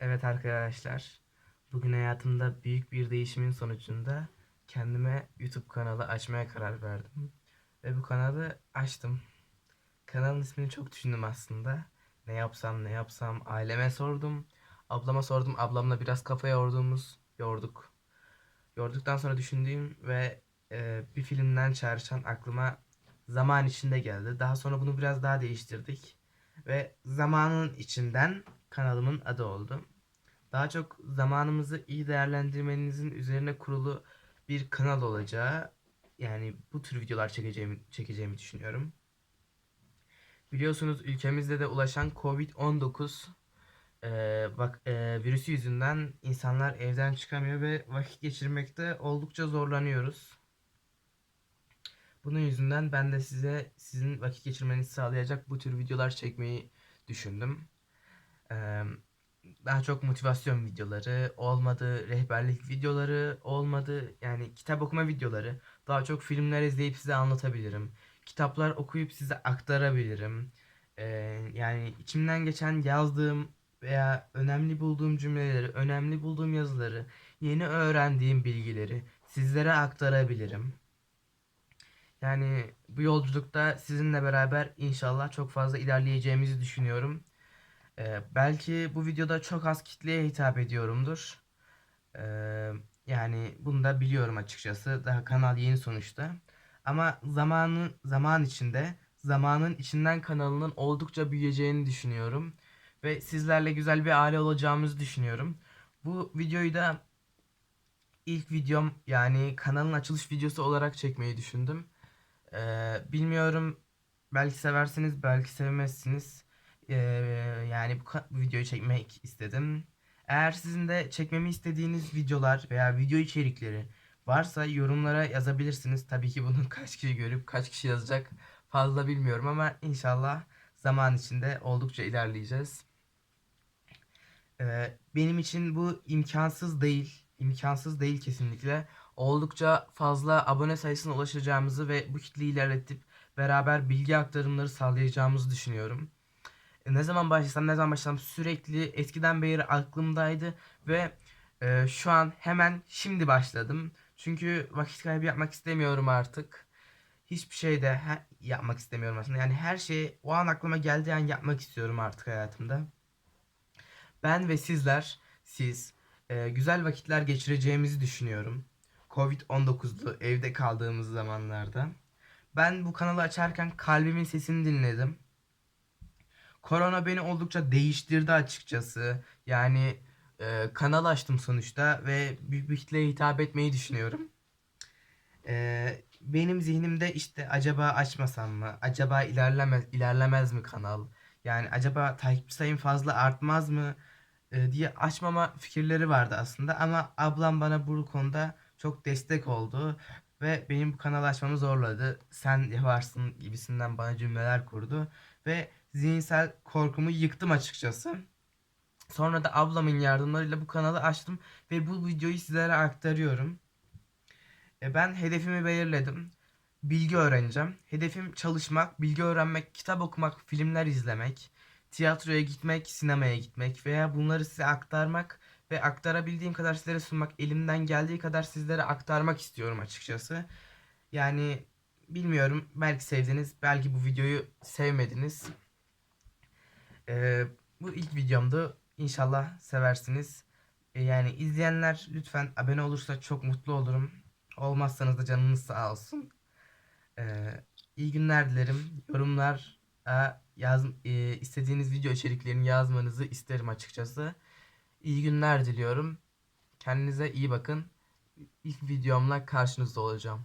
Evet arkadaşlar, bugün hayatımda büyük bir değişimin sonucunda kendime YouTube kanalı açmaya karar verdim. Ve bu kanalı açtım. Kanalın ismini çok düşündüm aslında. Ne yapsam ne yapsam aileme sordum. Ablama sordum. Ablamla biraz kafa yorduğumuz yorduk. Yorduktan sonra düşündüğüm ve e, bir filmden çağrışan aklıma zaman içinde geldi. Daha sonra bunu biraz daha değiştirdik. Ve zamanın içinden kanalımın adı oldu. Daha çok zamanımızı iyi değerlendirmenizin üzerine kurulu bir kanal olacağı yani bu tür videolar çekeceğimi, çekeceğimi düşünüyorum. Biliyorsunuz ülkemizde de ulaşan Covid-19 e, bak e, virüsü yüzünden insanlar evden çıkamıyor ve vakit geçirmekte oldukça zorlanıyoruz. Bunun yüzünden ben de size sizin vakit geçirmenizi sağlayacak bu tür videolar çekmeyi düşündüm. Daha çok motivasyon videoları, olmadı rehberlik videoları, olmadı yani kitap okuma videoları. Daha çok filmler izleyip size anlatabilirim. Kitaplar okuyup size aktarabilirim. Yani içimden geçen yazdığım veya önemli bulduğum cümleleri, önemli bulduğum yazıları, yeni öğrendiğim bilgileri sizlere aktarabilirim. Yani bu yolculukta sizinle beraber inşallah çok fazla ilerleyeceğimizi düşünüyorum. Ee, belki bu videoda çok az kitleye hitap ediyorumdur. Ee, yani bunu da biliyorum açıkçası. Daha kanal yeni sonuçta. Ama zamanı zaman içinde, zamanın içinden kanalının oldukça büyüyeceğini düşünüyorum. Ve sizlerle güzel bir aile olacağımızı düşünüyorum. Bu videoyu da ilk videom yani kanalın açılış videosu olarak çekmeyi düşündüm. Ee, bilmiyorum belki seversiniz belki sevmezsiniz. Ee, yani bu, videoyu çekmek istedim. Eğer sizin de çekmemi istediğiniz videolar veya video içerikleri varsa yorumlara yazabilirsiniz. Tabii ki bunu kaç kişi görüp kaç kişi yazacak fazla bilmiyorum ama inşallah zaman içinde oldukça ilerleyeceğiz. Ee, benim için bu imkansız değil. İmkansız değil kesinlikle. Oldukça fazla abone sayısına ulaşacağımızı ve bu kitleyi ilerletip beraber bilgi aktarımları sağlayacağımızı düşünüyorum. E, Ne zaman başlasam ne zaman başlasam sürekli eskiden beri aklımdaydı ve e, şu an hemen şimdi başladım. Çünkü vakit kaybı yapmak istemiyorum artık. Hiçbir şey de yapmak istemiyorum aslında. Yani her şeyi o an aklıma geldiği an yapmak istiyorum artık hayatımda. Ben ve sizler, siz e, güzel vakitler geçireceğimizi düşünüyorum. Covid-19'lu evde kaldığımız zamanlarda. Ben bu kanalı açarken kalbimin sesini dinledim. Korona beni oldukça değiştirdi açıkçası. Yani e, kanal açtım sonuçta ve büyük bir kitleye hitap etmeyi düşünüyorum. E, benim zihnimde işte acaba açmasam mı? Acaba ilerlemez ilerlemez mi kanal? Yani acaba takipçi sayım fazla artmaz mı? e, diye açmama fikirleri vardı aslında ama ablam bana bu konuda çok destek oldu ve benim bu kanalı açmamı zorladı. Sen yaparsın gibisinden bana cümleler kurdu ve zihinsel korkumu yıktım açıkçası. Sonra da ablamın yardımlarıyla bu kanalı açtım ve bu videoyu sizlere aktarıyorum. E, ben hedefimi belirledim. Bilgi öğreneceğim. Hedefim çalışmak, bilgi öğrenmek, kitap okumak, filmler izlemek, tiyatroya gitmek, sinemaya gitmek veya bunları size aktarmak ve aktarabildiğim kadar sizlere sunmak, elimden geldiği kadar sizlere aktarmak istiyorum açıkçası. Yani bilmiyorum, belki sevdiniz, belki bu videoyu sevmediniz. Ee, bu ilk videomdu. İnşallah seversiniz. Ee, yani izleyenler lütfen abone olursa çok mutlu olurum. Olmazsanız da canınız sağ olsun. Ee, iyi günler dilerim. Yorumlar yaz, e, istediğiniz video içeriklerini yazmanızı isterim açıkçası. İyi günler diliyorum. Kendinize iyi bakın. İlk videomla karşınızda olacağım.